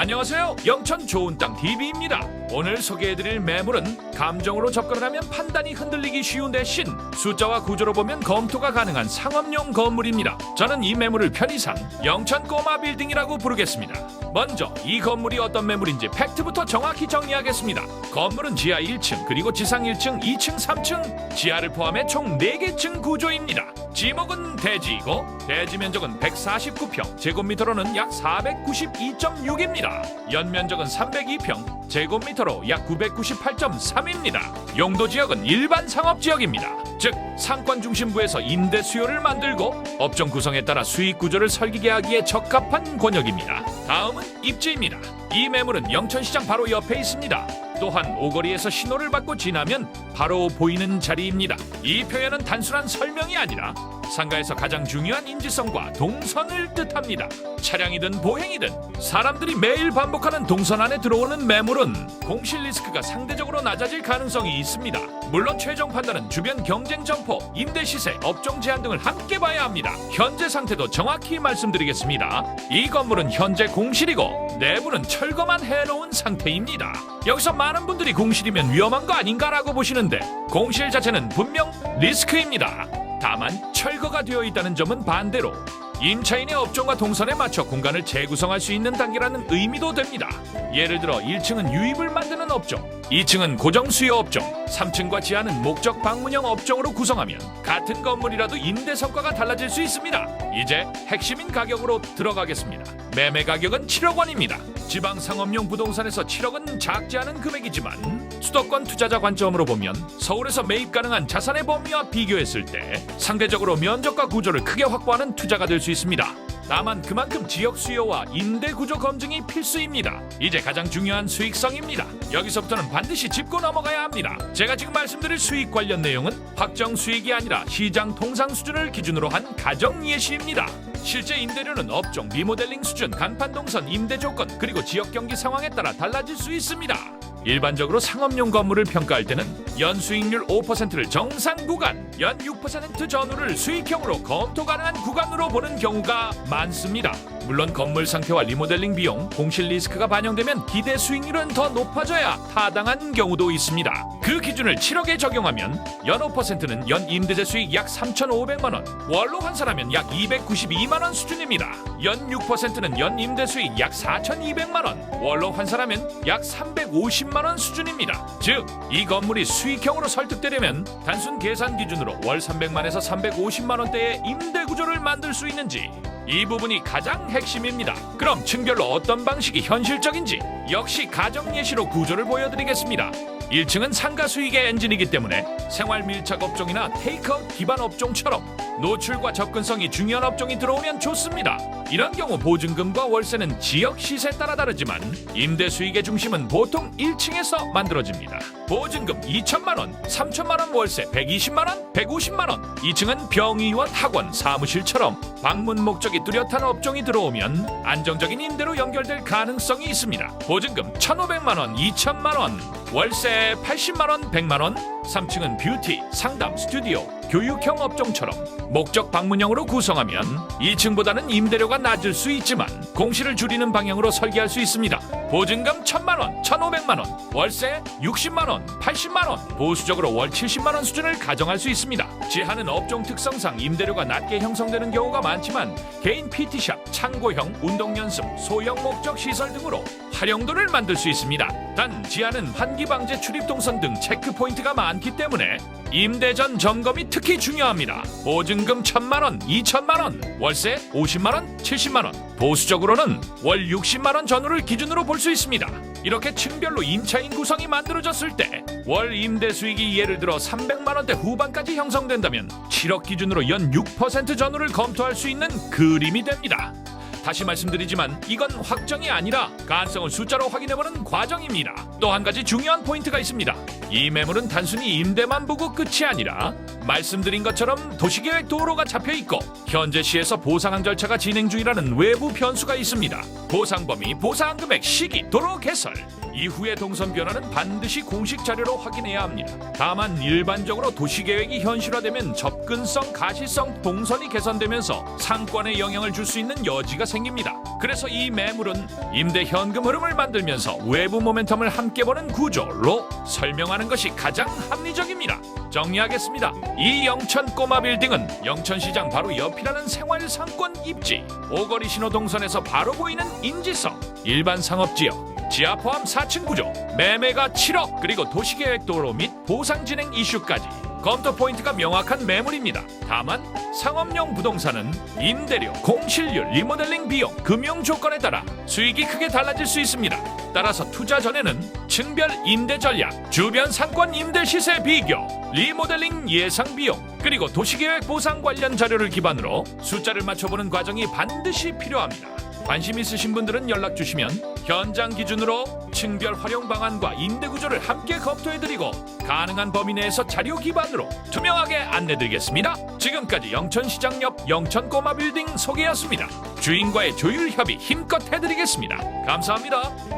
안녕하세요. 영천 좋은 땅 TV입니다. 오늘 소개해드릴 매물은 감정으로 접근을 하면 판단이 흔들리기 쉬운 대신 숫자와 구조로 보면 검토가 가능한 상업용 건물입니다. 저는 이 매물을 편의상 영천 꼬마 빌딩이라고 부르겠습니다. 먼저 이 건물이 어떤 매물인지 팩트부터 정확히 정리하겠습니다. 건물은 지하 1층 그리고 지상 1층, 2층, 3층 지하를 포함해 총 4개 층 구조입니다. 지목은 대지이고 대지 면적은 149평, 제곱미터로는 약 492.6입니다. 연면적은 302평, 제곱미터로 약 998.3입니다. 용도 지역은 일반 상업 지역입니다. 즉 상권 중심부에서 임대 수요를 만들고 업종 구성에 따라 수익 구조를 설계하기에 적합한 권역입니다. 다음은 입지입니다. 이 매물은 영천시장 바로 옆에 있습니다. 또한 오거리에서 신호를 받고 지나면 바로 보이는 자리입니다. 이 표현은 단순한 설명이 아니라 상가에서 가장 중요한 인지성과 동선을 뜻합니다. 차량이든 보행이든 사람들이 매일 반복하는 동선 안에 들어오는 매물은 공실 리스크가 상대적으로 낮아질 가능성이 있습니다. 물론 최종 판단은 주변 경쟁 점포, 임대 시세, 업종 제한 등을 함께 봐야 합니다. 현재 상태도 정확히 말씀드리겠습니다. 이 건물은 현재 공실이고 내부는 철거만 해놓은 상태입니다. 여기서 많은 분들이 공실이면 위험한 거 아닌가라고 보시는데 공실 자체는 분명 리스크입니다. 다만 철거가 되어 있다는 점은 반대로 임차인의 업종과 동선에 맞춰 공간을 재구성할 수 있는 단계라는 의미도 됩니다. 예를 들어 1층은 유입을 만드는 업종, 2층은 고정 수요 업종, 3층과 지하는 목적 방문형 업종으로 구성하면 같은 건물이라도 임대 성과가 달라질 수 있습니다. 이제 핵심인 가격으로 들어가겠습니다. 매매 가격은 7억 원입니다. 지방 상업용 부동산에서 7억은 작지 않은 금액이지만 수도권 투자자 관점으로 보면 서울에서 매입 가능한 자산의 범위와 비교했을 때 상대적으로 면적과 구조를 크게 확보하는 투자가 될 수 있습니다. 다만 그만큼 지역 수요와 임대 구조 검증이 필수입니다. 이제 가장 중요한 수익성입니다. 여기서부터는 반드시 짚고 넘어가야 합니다. 제가 지금 말씀드릴 수익 관련 내용은 확정 수익이 아니라 시장 통상 수준을 기준으로 한 가정 예시입니다. 실제 임대료는 업종, 리모델링 수준, 간판 동선, 임대 조건, 그리고 지역 경기 상황에 따라 달라질 수 있습니다. 일반적으로 상업용 건물을 평가할 때는 연 수익률 5%를 정상 구간, 연 6% 전후를 수익형으로 검토 가능한 구간으로 보는 경우가 많습니다. 물론 건물 상태와 리모델링 비용, 공실 리스크가 반영되면 기대 수익률은 더 높아져야 타당한 경우도 있습니다. 그 기준을 7억에 적용하면 연 5%는 연 임대제 수익 약 3,500만 원, 월로 환산하면 약 292만 원 수준입니다. 연 6%는 연 임대 수익 약 4,200만 원, 월로 환산하면 약 350만 원 수준입니다. 즉, 이 건물이 수익형으로 설득되려면 단순 계산 기준으로 월 300만에서 350만 원대의 임대 구조를 만들 수 있는지 이 부분이 가장 핵심입니다. 그럼 층별로 어떤 방식이 현실적인지 역시 가정 예시로 구조를 보여드리겠습니다. 1층은 상가 수익의 엔진이기 때문에 생활 밀착 업종이나 테이크아웃 기반 업종처럼 노출과 접근성이 중요한 업종이 들어오면 좋습니다. 이런 경우 보증금과 월세는 지역 시세에 따라 다르지만 임대 수익의 중심은 보통 1층에서 만들어집니다. 보증금 2천만 원, 3천만 원 월세 120만 원, 150만 원. 2층은 병의원, 학원, 사무실처럼 방문 목적이 뚜렷한 업종이 들어오면 안정적인 임대로 연결될 가능성이 있습니다. 보증금 1,500만 원, 2천만 원, 월세 80만 원, 100만 원. 3층은 뷰티, 상담, 스튜디오, 교육형 업종처럼 목적 방문형으로 구성하면 2층보다는 임대료가 낮을 수 있지만 공실을 줄이는 방향으로 설계할 수 있습니다. 보증금 1천만 원, 1,500만 원, 월세 60만 원, 80만 원, 보수적으로 월 70만 원 수준을 가정할 수 있습니다. 지하는 업종 특성상 임대료가 낮게 형성되는 경우가 많지만 개인 PT샵, 창고형, 운동 연습, 소형 목적 시설 등으로 활용도를 만들 수 있습니다. 단 지하는 환기 방제 출입 동선 등 체크 포인트가 많기 때문에 임대 전 점검이 특히 중요합니다. 보증금 1천만 원, 2천만 원, 월세 50만 원, 70만 원, 보수적으로는 월 60만 원 전후를 기준으로 볼 수 있습니다. 이렇게 층별로 임차인 구성이 만들어졌을 때 월 임대 수익이 예를 들어 300만 원대 후반까지 형성된다면 7억 기준으로 연6% 전후를 검토할 수 있는 그림이 됩니다. 다시 말씀드리지만 이건 확정이 아니라 가능성을 숫자로 확인해보는 과정입니다. 또 한 가지 중요한 포인트가 있습니다. 이 매물은 단순히 임대만 보고 끝이 아니라 말씀드린 것처럼 도시계획 도로가 잡혀 있고 현재 시에서 보상 절차가 진행 중이라는 외부 변수가 있습니다. 보상 범위, 보상 금액, 시기, 도로 개설 이후의 동선 변화는 반드시 공식 자료로 확인해야 합니다. 다만 일반적으로 도시계획이 현실화되면 접근성, 가시성, 동선이 개선되면서 상권에 영향을 줄 수 있는 여지가 생깁니다. 그래서 이 매물은 임대 현금 흐름을 만들면서 외부 모멘텀을 함께 보는 구조로 설명하는 것이 가장 합리적입니다. 정리하겠습니다. 이 영천 꼬마 빌딩은 영천시장 바로 옆이라는 생활 상권 입지, 오거리 신호동선에서 바로 보이는 인지성, 일반 상업지역, 지하 포함 4층 구조, 매매가 7억, 그리고 도시계획 도로 및 보상 진행 이슈까지 검토 포인트가 명확한 매물입니다. 다만 상업용 부동산은 임대료, 공실률, 리모델링 비용, 금융 조건에 따라 수익이 크게 달라질 수 있습니다. 따라서 투자 전에는 층별 임대 전략, 주변 상권 임대 시세 비교, 리모델링 예상 비용, 그리고 도시계획 보상 관련 자료를 기반으로 숫자를 맞춰보는 과정이 반드시 필요합니다. 관심 있으신 분들은 연락 주시면 현장 기준으로 층별 활용 방안과 임대 구조를 함께 검토해드리고 가능한 범위 내에서 자료 기반으로 투명하게 안내드리겠습니다. 지금까지 영천시장 옆 영천 꼬마 빌딩 소개였습니다. 주인과의 조율 협의 힘껏 해드리겠습니다. 감사합니다.